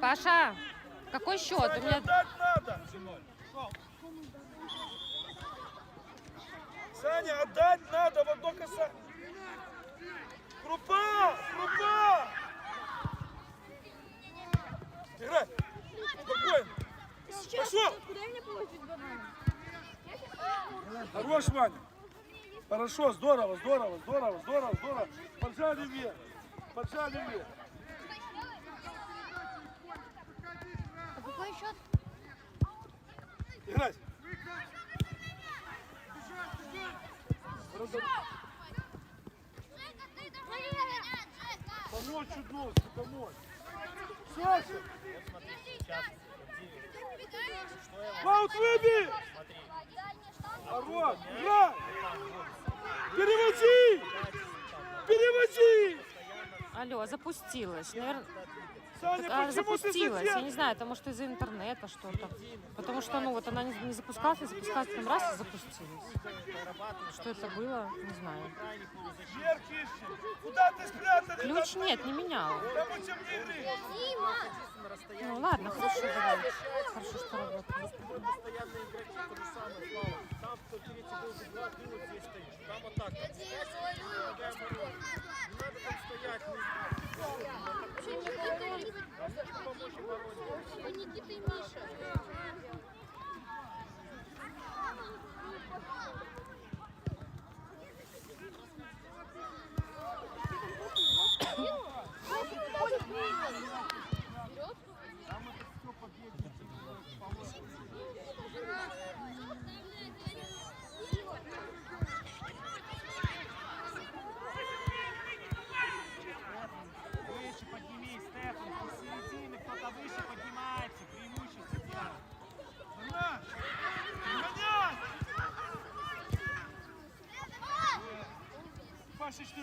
Паша, какой счет? У меня. Саня, отдать надо в одно касание. Крупа! Крупа! Играй! Спокойно! Пошел! Хорош, Ваня! Хорошо, здорово, здорово, здорово, здорово, здорово. Поджали вверх. Поджали вверх. Какой счет? Играть! Помочь чуть нос, помочь. Саша! Маут, выйди! Хорош, играй! Переводи! Переводи! Алло, запустилась. Наверное, Саня, а, запустилась. Я не знаю, это может из-за интернета что-то. Потому что, ну, вот она не, не запускалась, не запускалась, там раз и запустилась. Что это было, не знаю. Ключ нет, не игры. Ну ладно, хорошо, давай. Хорошо, что работает. Там, кто третий был стоишь. Там вот так. вот. Помогаем ворот. Не надо там стоять. Никита и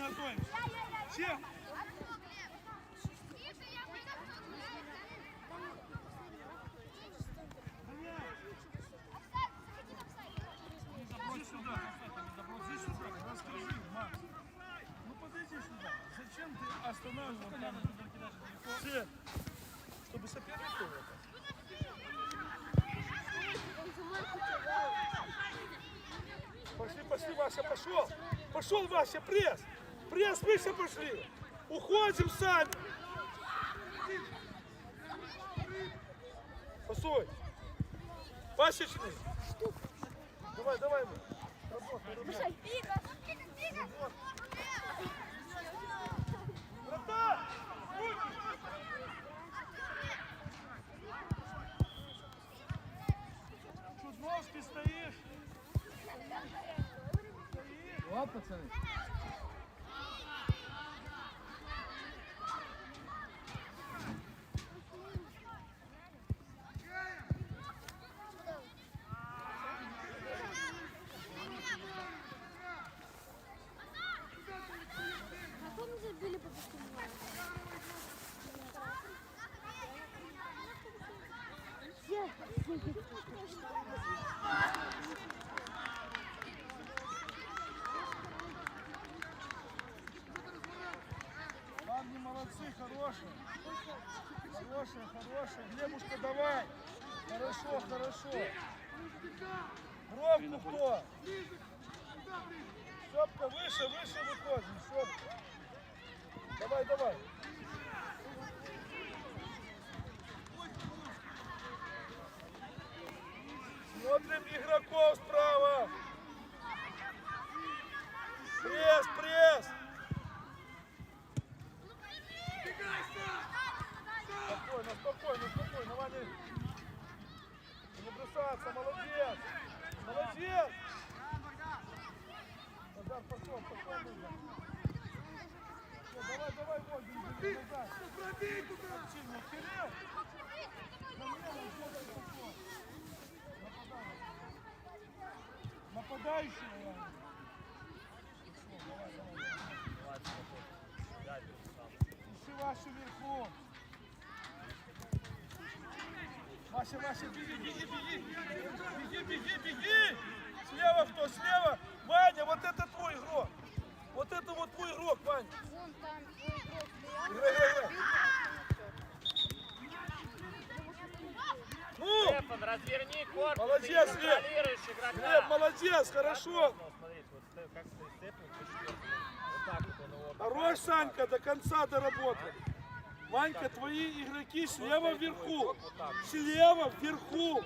Готовимся. Все. Иди сюда. Иди сюда. Расскажи, Макс. Ну подойди сюда. Зачем ты останавливал там? Все. Чтобы соперник был. Пошли, пошли, Вася, пошел. Пошел, Вася, пресс. Выше пошли. Уходим сами. Постой. Пасечный. Давай, давай. Работай, работай. Вратарь! Чуть ножки стоишь. О, пацаны. Ладно, молодцы, хорошие. Хорошие, хорошие. Глебушка, давай. Хорошо, хорошо. Бровку кто? Шопка, выше, выше выходим. Шопка. Давай, давай. Смотрим игроков справа. Пресс, пресс. Спокойно, спокойно, спокойно, Ваня. Не бросаться, молодец. Молодец. Назар, пошел. Всё, Давай, давай, Вольга, не назад. Пробей туда. Сильно, Кирилл. Замена, сделай такое. Нападающий. Нападающий, Ваня. Давай, давай. Ищи вашу вверху. Вася, Вася, беги, беги, беги. Беги, беги, беги. Слева кто? Слева. Ваня, вот это твой игрок. Вот это вот твой игрок, Вань. Вон там твой игрок. Играй, играй, играй. Ну, Стефан, разверни корпус. Молодец, игрока. Глеб, молодец, хорошо. Хорош, Санька, до конца доработал. Ванька, твои игроки слева вверху. Слева вверху.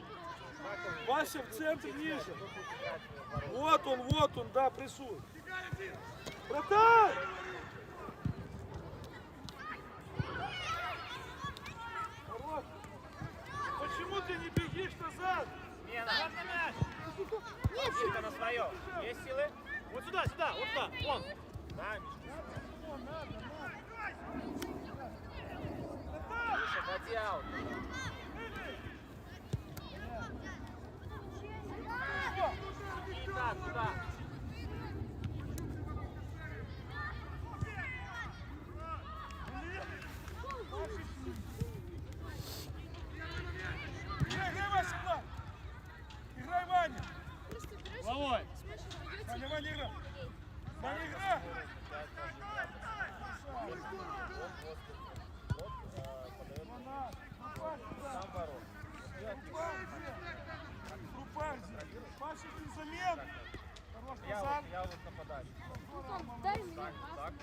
Вася в центре ниже. Вот он, вот он, да, прессует. Братан! Хорош. Почему бегишь назад? Смена. Нет, на свое. Есть силы? Вот сюда, сюда, вот сюда. Вон. Да, Миша, ходи аут. Так, туда. Играй, играй, Вася, да. Играй, Ваня. Просто берешь Головой. и смешно ведете. Ваня, Ваня, играй. Ваня, играй. Вона, Рупак, да. Сам ворот. Рупак, Паша, ты замен. Я вот, я вот нападаю. Дай мне Так, так.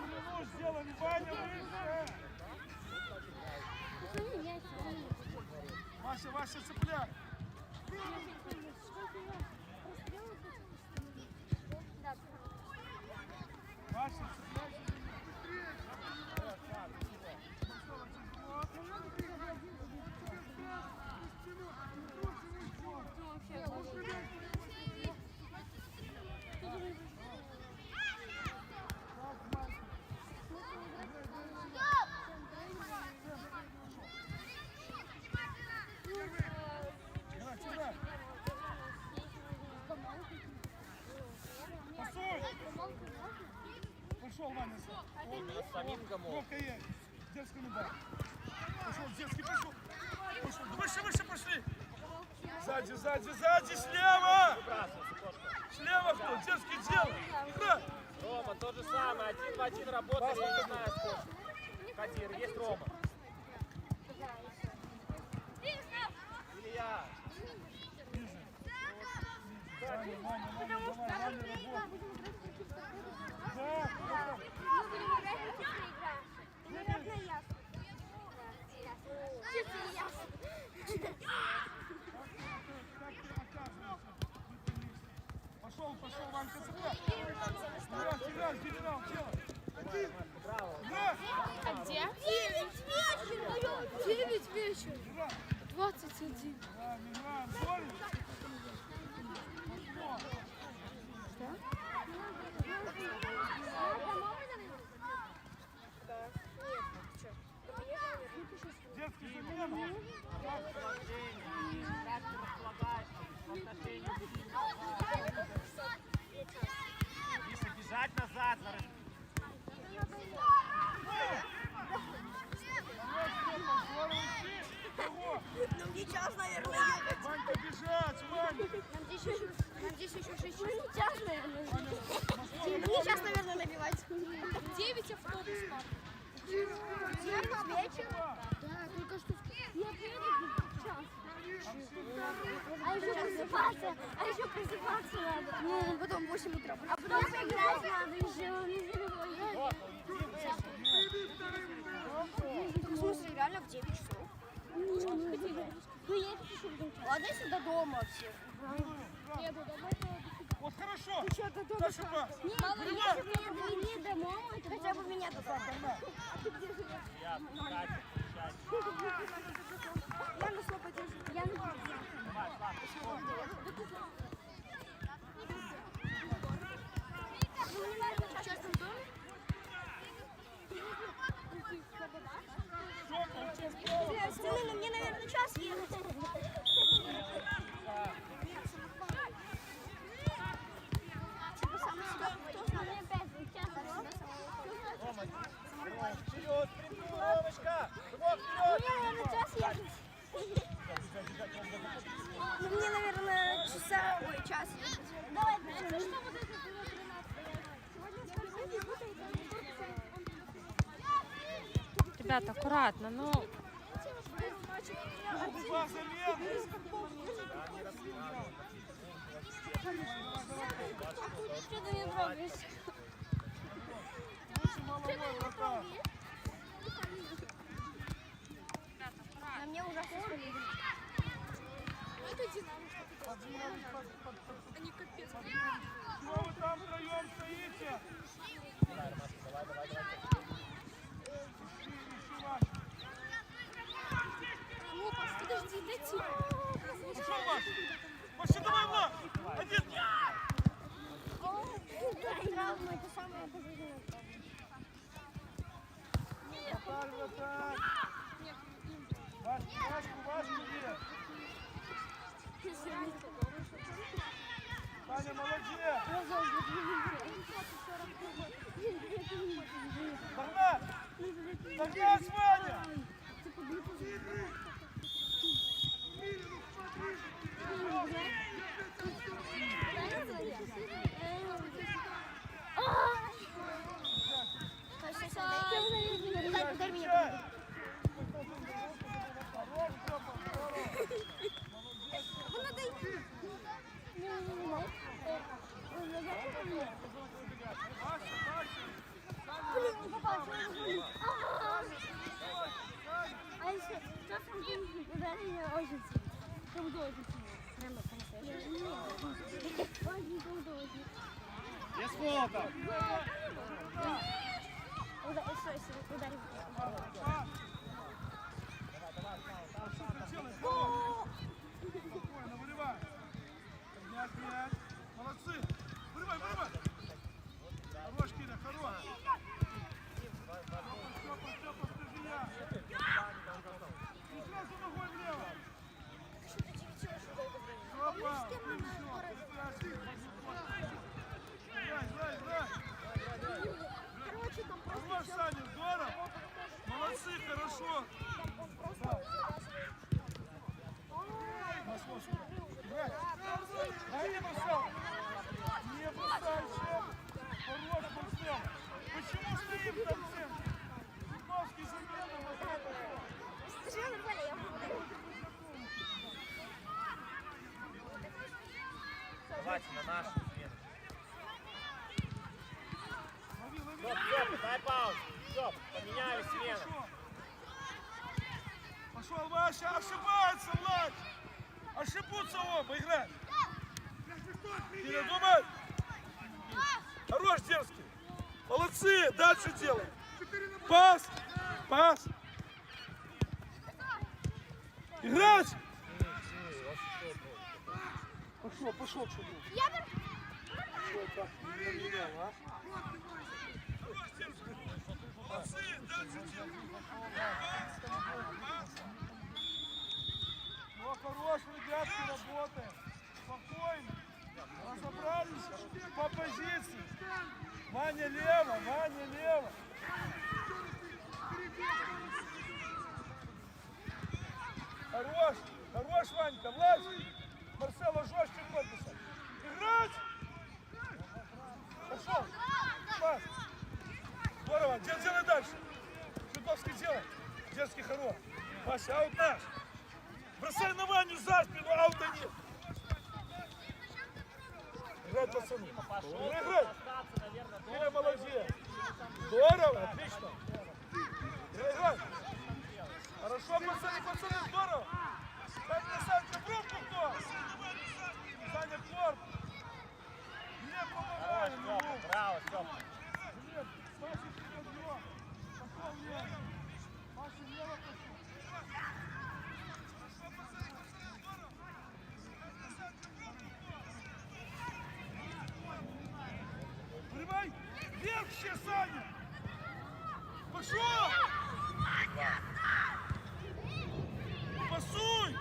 Ну, сделали, Ваня, выше. Вася, Вася, цепляй. Сколько я прострелов Да. Вася, Фламинго мол. Ловко есть. Детский медаль. Пошел, детский, пошел. Пошел. Выше, выше пошли. Сзади, сзади, сзади, слева. Слева кто? Детский. Игра. Рома, то же самое. Один в один работали, я не знаю сколько. Кадир, есть Рома. Да, да. Мы будем играть в честно играем. Наверное, ясно. Честно ясно. Пошел, пошел, Ванька, цепляй. Играй, играй, генерал, делай. Играй. А где? Девять вечера. Девять вечера. Двадцать один. Играем, играем. Борис. Детский замена. Как ты располагаешься в отношении Миша, бежать назад. зараз. Нам не час, наверное, ехать. Ванька, бежать, Ваня. Нам здесь еще, нам здесь еще шесть часов. Не час, наверное. Не час, наверное, набивать. Девять автобус, пап. Девять вечера? Да, только что... А еще просыпаться, а еще просыпаться надо. Ну, потом в 8 утра. А потом поиграть надо еще, не забывай. В смысле, реально в 9 часов? Ну, я еще буду. Ладно, если до дома все. Нет, до дома. Вот хорошо. Ты что, до дома? Дальше пас. Нет, мало ли, если меня довели до дома, хотя бы меня до дома. А ты где живешь? Я. Я на слабо держу. Я на мне, наверное, час ехать. Ну, мне, наверное, часа... Ой, час ехать. Давай, ну что Ребята, аккуратно, ну... Что ты не трогаешь? Что ты не трогаешь? На мне ужасно спалили. Они капец. Чего вы там втроем стоите? Ну, подожди, дайте. Пошел, Маш! Пошли, давай, Влад! Один! Травма, это самое позитивное. Вратарь, вратарь! Ваш, Вашку, Вашку бери! Таня, молодец! Догнать! Догнать, Ваня! Дай меня. Вы надо идти. Блин, не попался. А если что там ударение очень сильно? Кому-то очень сильно. Прямо по-настоящему. Очень, кому-то очень. Без фолка. Уда- что, если ударить? Спокойно, вырывай! Поднять мяч! Молодцы! Вырывай, вырывай! Хорош, Киря, хорош! Степа, Степа, скажи я! И сразу ногой влево! Степа! Играй, играй, играй! Короче, там просто Хорош, Саня, здорово! Молодцы, хорошо! Дай не бросал! Не бросай, шеф! Хорош, Марсел! Почему стоим там всем? Житновский замена, Марсел! Все нормально, я буду. Давайте на нашу смену. Лови, лови! Стоп, стоп, дай паузу. Стоп, поменяли смену. Пошел. Пошел, Вася, ошибается, Влад! Ошибутся оба, играй! Киря, думай! Хорош, дерзкий! Молодцы, дальше делай! Пас! Пас! Играть! Пошел, пошел, что. Что так не менял, а? Молодцы, дальше делай! Ну, хорош, ребятки, работаем. Спокойно. Разобрались по позиции. Ваня лево, Ваня лево. Хорош, хорош, Ванька, влазь. Марсело жестче корпуса. Играть! Пошел. Пас. Здорово, Дел- делай дальше. Чудовский делай. Дерзкий хорош. Вася, аут наш. Бросай на Ваню за спину, аута нет. Играть, пацаны. Играй, играй. Игорь, молодец. Здорово, отлично. Играй, играй. Хорошо, пацаны, пацаны, здорово. Дай мне Санька в руку кто. Саня корпус. Не помогай ему. Степа, браво, Степа. Нет, Паша вперед его. Пошел влево. Паша влево пошел. Врывай! Все, Саня! Пошел! Пасуй!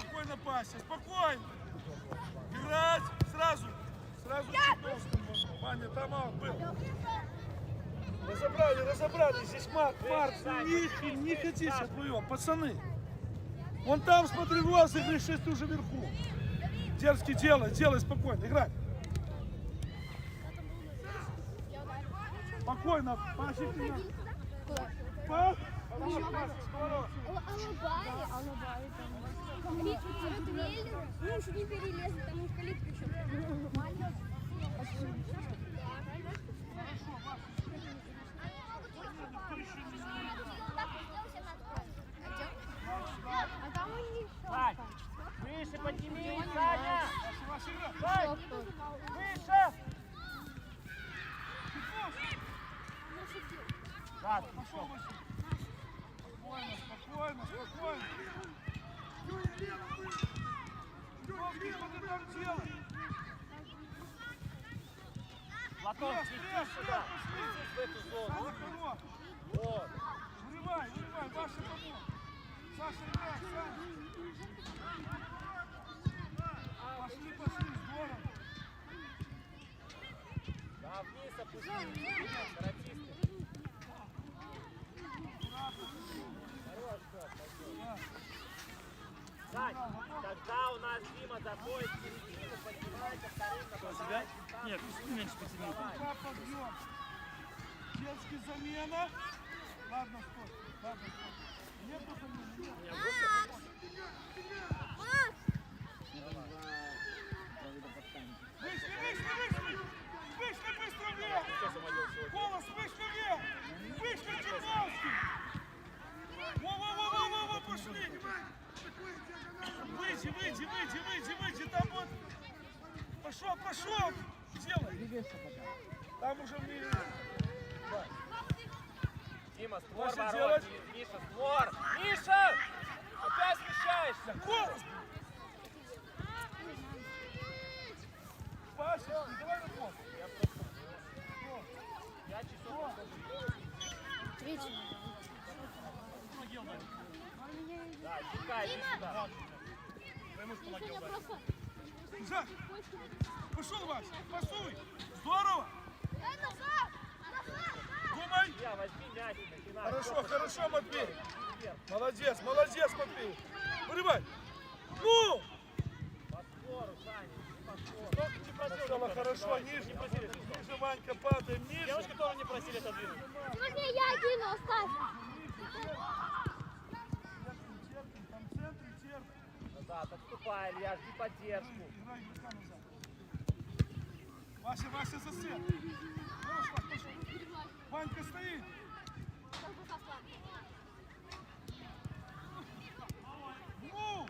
Спокойно, Пася, спокойно! Играть! Сразу! Сразу Чайковскому. Ваня, там аут был. Разобрали, разобрали. Здесь Марк, Марк, не, не хотите вдвоем, пацаны. Вон там, смотри, розыгрыш, ты уже вверху. Дерзкий, делай, делай спокойно, играй. Спокойно, Пашик, ты на- пас. Хороший пас, здорово. Алабай. Алабай там. Вот Веллер, ну, чуть не перелезли, там уж калитка еще. Appel. Сань, когда у нас Дима заходит в середину, поднимается вторым нападающим. Нет, меньше потяни. Пока подъем. Детский замена. Ладно, стой. Ладно, стой. Нету замены, нет. Вышли, вышли, вышли! Вышли быстро вверх! Голос, вышли вверх! Вышли, Черновский! Во-во-во-во-во, пошли! Выйди, выйди, выйди, выйди, выйди, там вот... Пошел, пошел! Делай! Там уже мире... Дима, створ Вася, ворот, делать? Миша, створ! Миша! Опять смещаешься! Голос! Паша, не давай на пол. Я часов Да, чекай, иди сюда. Жак, пошел, Вася, пасуй. Здорово. Думай. Я возьми мяч, начинай. Хорошо, хорошо, Матвей. Молодец, молодец, Матвей. Вырывай. Ну! Сначала хорошо, давайте, ниже. Ванька, падаем, ниже. Девушки тоже не просили отодвинуть. Смотри, я кину, оставь. Терпим, там в центре терпим. Назад, отступай, Илья, жди поддержку. Играй игрока назад. Вася, Вася, засед. Хорош, пошел. Ванька стоит. Ну!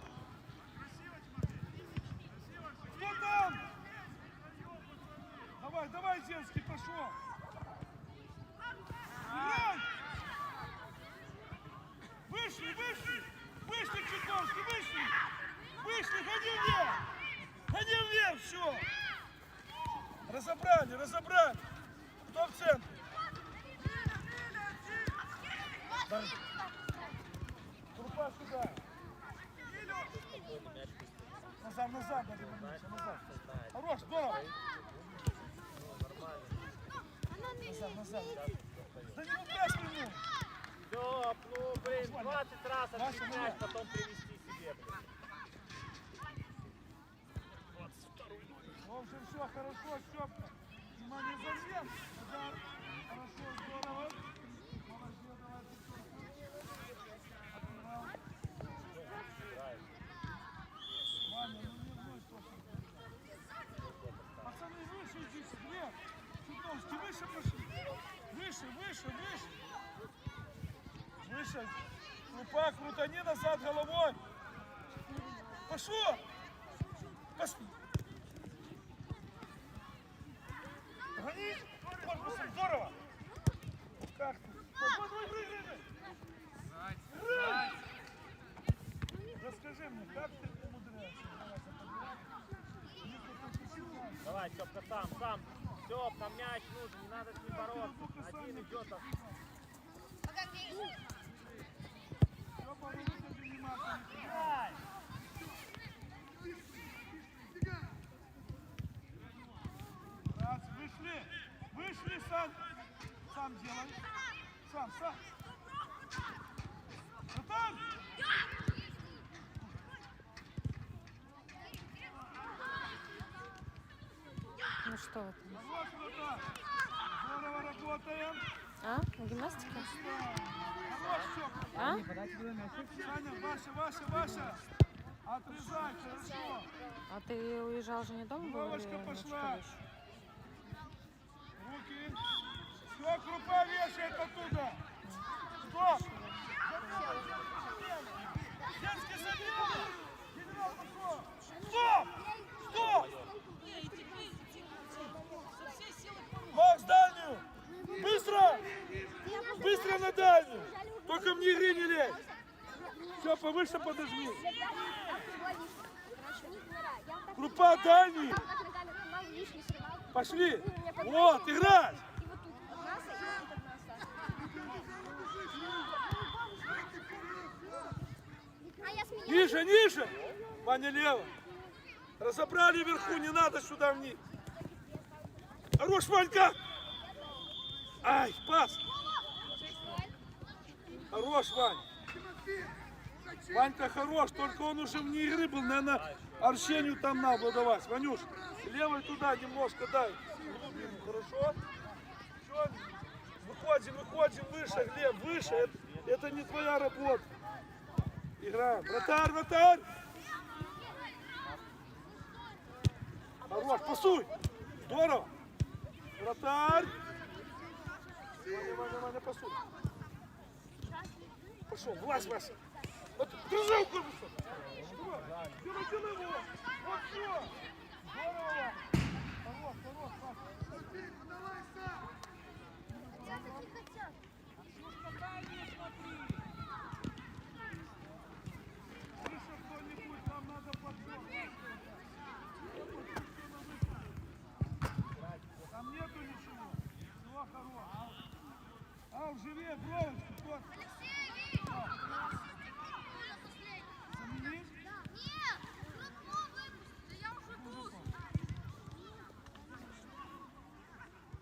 Кто там? Давай, давай, Зенский, пошел. Играй! Вышли, вышли! Вышли, Чуковский, вышли! Вышли, ходи вверх! Ходи вверх, все! Разобрали, разобрали! Кто в центре? Трупа сюда! Назад, назад, надо вернуться, назад. Хорош, здорово! Назад, назад. Да не ударь ему! Степ, ну, блин, 20 раз мяч, потом привести себе, блин. В общем, все хорошо, Степка. Внимание, замер. Удар. Хорошо, здорово. Молодец, давай. Ваня, ну не вновь тоже. Пацаны, выше идите, вверх. Чудовски, выше пошли. Выше, выше, выше. Выше. Крупа, крутани назад головой. Пошел. Пошли. Гони! Корпусом, здорово! Как ты? Расскажи мне, как ты умудряешься? Давай, Степка, сам, сам. Степ, нам мяч нужен, не надо с ним бороться. Один идет, а Степа, ну выгляди внимательно. Играй! Раз, вышли! Вышли, сам! Сам делай! Сам, сам! Братан! Ну что братан! Здорово работаем! А? На гимнастике? А? Саня, Вася, Вася, Вася. Отрезай, хорошо. А ты уезжал же не дома на пошла. Все, крупа вешает оттуда. Стоп. Детский замена. Генерал пошел. Стоп. Стоп. Макс, дальнюю. Быстро. Быстро на дальнюю. Только вне игры не лезь. Все, повыше подожми. Крупа дальний. Пошли. Вот, играть. И вот тут от нас, и вот тут от нас. А я сменяю. Ниже, ниже. Ваня лево. Разобрали вверху, не надо сюда вниз. Хорош, Ванька. Ай, пас. Хорош, Вань. Ванька хорош, только он уже вне игры был, наверное, Арсению там надо давать. Ванюш, левой туда немножко дай. Хорошо? Всё, выходим, выходим выше, Глеб, выше. Это, это не твоя работа. Играем. Вратарь, вратарь! Хорош, пасуй! Здорово! Вратарь! Ваня, Ваня, Ваня, пасуй! Пошел, влазь, Вася! Вот, держи у корпуса! Давай, Делай, делай его! Вот все! Здорово! Хорош, хорош, Вася! Выше кто-нибудь, нам надо подбор. Там нету ничего. Все, хорош. А, живее, бровочку, кто? Заменить?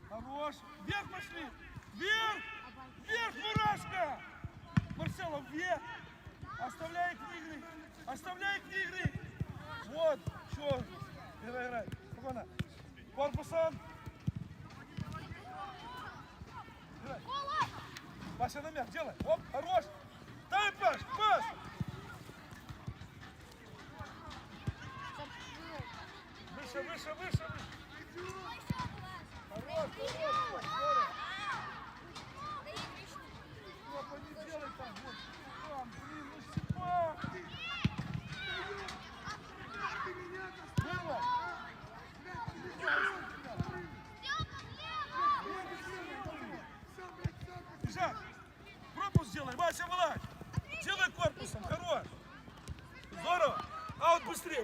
Хорош. Вверх пошли. Вверх. Вверх, мурашка. Марцело, вверх. Оставляй книги. Оставляй книги. Вот. Что? Играй, играй. Спокойно. Корпусом. Пася на мяч, делай. Оп, хорош. Дай пас, пас. Выше, выше, выше, выше. Хорош, хорош.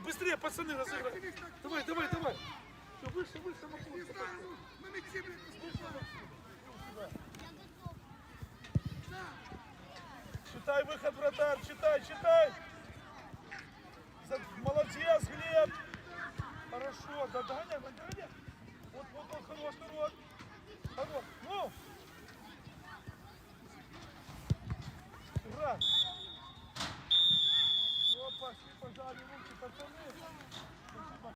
Быстрее, быстрее, пацаны, разыграй. Давай, давай, давай. Все, выше, выше, выше. На мячи, блядь, Читай выход, братан, читай, читай. Молодец, Глеб. Хорошо, да, догоняй, догоняй. Вот, вот он, хорош, народ. Хорош, ну. Ура.